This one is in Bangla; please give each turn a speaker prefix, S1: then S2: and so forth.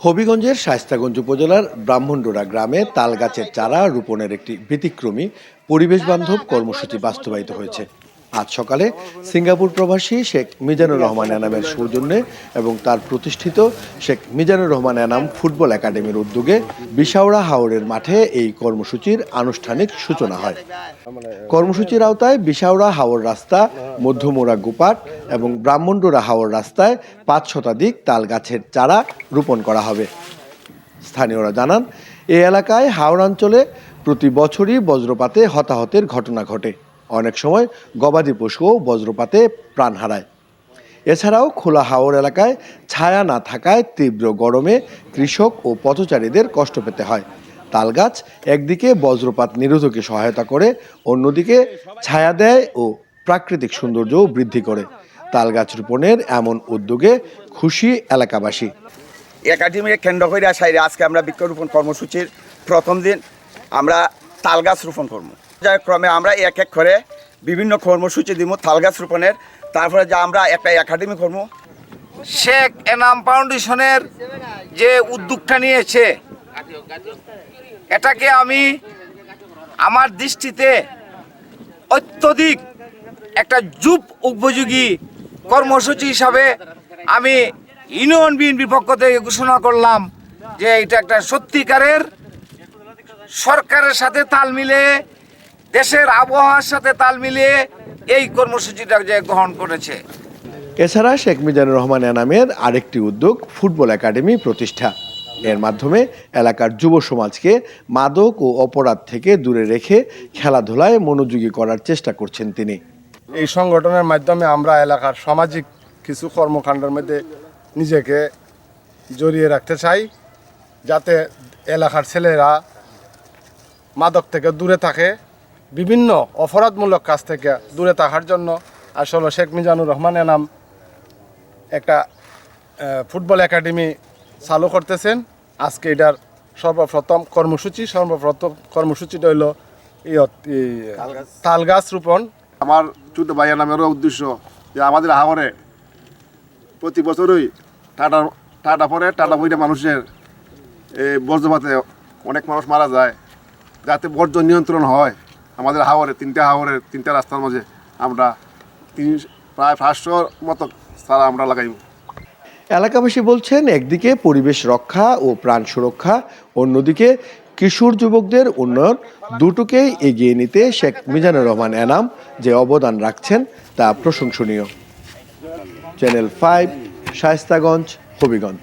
S1: হবিগঞ্জের শায়স্তাগঞ্জ উপজেলার ব্রাহ্মণডোরা গ্রামে তালগাছের চারা রোপণের একটি ব্যতিক্রমী পরিবেশ বান্ধব কর্মসূচি বাস্তবায়িত হয়েছে। আজ সকালে সিঙ্গাপুর প্রবাসী শেখ মিজানুর রহমান এনামের সৌজন্যে এবং তার প্রতিষ্ঠিত শেখ মিজানুর রহমান এনাম ফুটবল একাডেমির উদ্যোগে বিশাওড়া হাওরের মাঠে এই কর্মসূচির আনুষ্ঠানিক সূচনা হয়। কর্মসূচির আওতায় বিশাওড়া হাওর রাস্তা মধ্যমোড়া গোপাট এবং ব্রাহ্মণডোরা হাওর রাস্তায় পাঁচ শতাধিক তাল গাছের চারা রোপণ করা হবে। স্থানীয়রা জানান এই এলাকায় হাওড়াঞ্চলে প্রতি বছরই বজ্রপাতে হতাহতের ঘটনা ঘটে। অনেক সময় গবাদি পশুও বজ্রপাতে প্রাণ হারায়। এছাড়াও খোলা হাওর এলাকায় ছায়া না থাকায় তীব্র গরমে কৃষক ও পথচারীদের কষ্ট পেতে হয়। তালগাছ একদিকে বজ্রপাত নিরোধকে সহায়তা করে, অন্যদিকে ছায়া দেয় ও প্রাকৃতিক সৌন্দর্যও বৃদ্ধি করে। তালগাছ রোপণের এমন উদ্যোগে খুশি এলাকাবাসী।
S2: একাডেমির কেন্দ্র করে সাইডে আজকে আমরা বৃক্ষরোপণ কর্মসূচির প্রথম দিন আমরা তাল গাছ রোপণ করব। ক্রমে আমরা এক এক করে বিভিন্ন কর্মসূচি দিব তাল গাছ রোপণের। তারপরে যা আমরা একটা একাডেমি করব
S3: শেখ এনাম ফাউন্ডেশনের যে উদ্যোগটা নিয়েছে, এটাকে আমি আমার দৃষ্টিতে অত্যধিক একটা যুব উপযোগী কর্মসূচি হিসাবে আমি ইউনিয়ন বিএনপির পক্ষ থেকে ঘোষণা করলাম যে এটা একটা সত্যিকারের সরকারের সাথে তাল মিলিয়ে দেশের আবহাওয়ার সাথে তাল মিলিয়ে এই কর্মসূচিটা যে গ্রহণ করেছে।
S1: এছাড়া শেখ মিজানুর রহমান এনামের আরেকটি উদ্যোগ ফুটবল একাডেমি প্রতিষ্ঠা। এর মাধ্যমে এলাকার যুব সমাজকে মাদক ও অপরাধ থেকে দূরে রেখে খেলাধুলায় মনোযোগী করার চেষ্টা করছেন তিনি।
S4: এই সংগঠনের মাধ্যমে আমরা এলাকার সামাজিক কিছু কর্মকাণ্ডের মধ্যে নিজেকে জড়িয়ে রাখতে চাই যাতে এলাকার ছেলেরা মাদক থেকে দূরে থাকে। বিভিন্ন অপরাধমূলক কাজ থেকে দূরে থাকার জন্য আসলে শেখ মিজানুর রহমান এনাম একটা ফুটবল একাডেমি চালু করতেছেন। আজকে এটার সর্বপ্রথম কর্মসূচি সর্বপ্রথম কর্মসূচিটা হইল তাল গাছ রোপণ।
S5: আমার ছোট ভাইয়ের নামেরও উদ্দেশ্য যে আমাদের হাওরে প্রতি বছরই টাটা টাটা পরে টাটা বইটা মানুষের এই বজ্রপাতে অনেক মানুষ মারা যায় যাতে বর্জ্য নিয়ন্ত্রণ হয়। আমাদের হাওরে, তিনটা হাওরের তিনটা রাস্তার মাঝে আমরা তিন, প্রায় পাঁচশোর মতো সারা আমরা লাগাইব।
S1: এলাকাবাসী বলছেন, একদিকে পরিবেশ রক্ষা ও প্রাণ সুরক্ষা, অন্যদিকে কিশোর যুবকদের উন্নয়ন, দুটোকেই এগিয়ে নিতে শেখ মিজানুর রহমান এনাম যে অবদান রাখছেন তা প্রশংসনীয়। Channel five, Shaistaganj, Habiganj.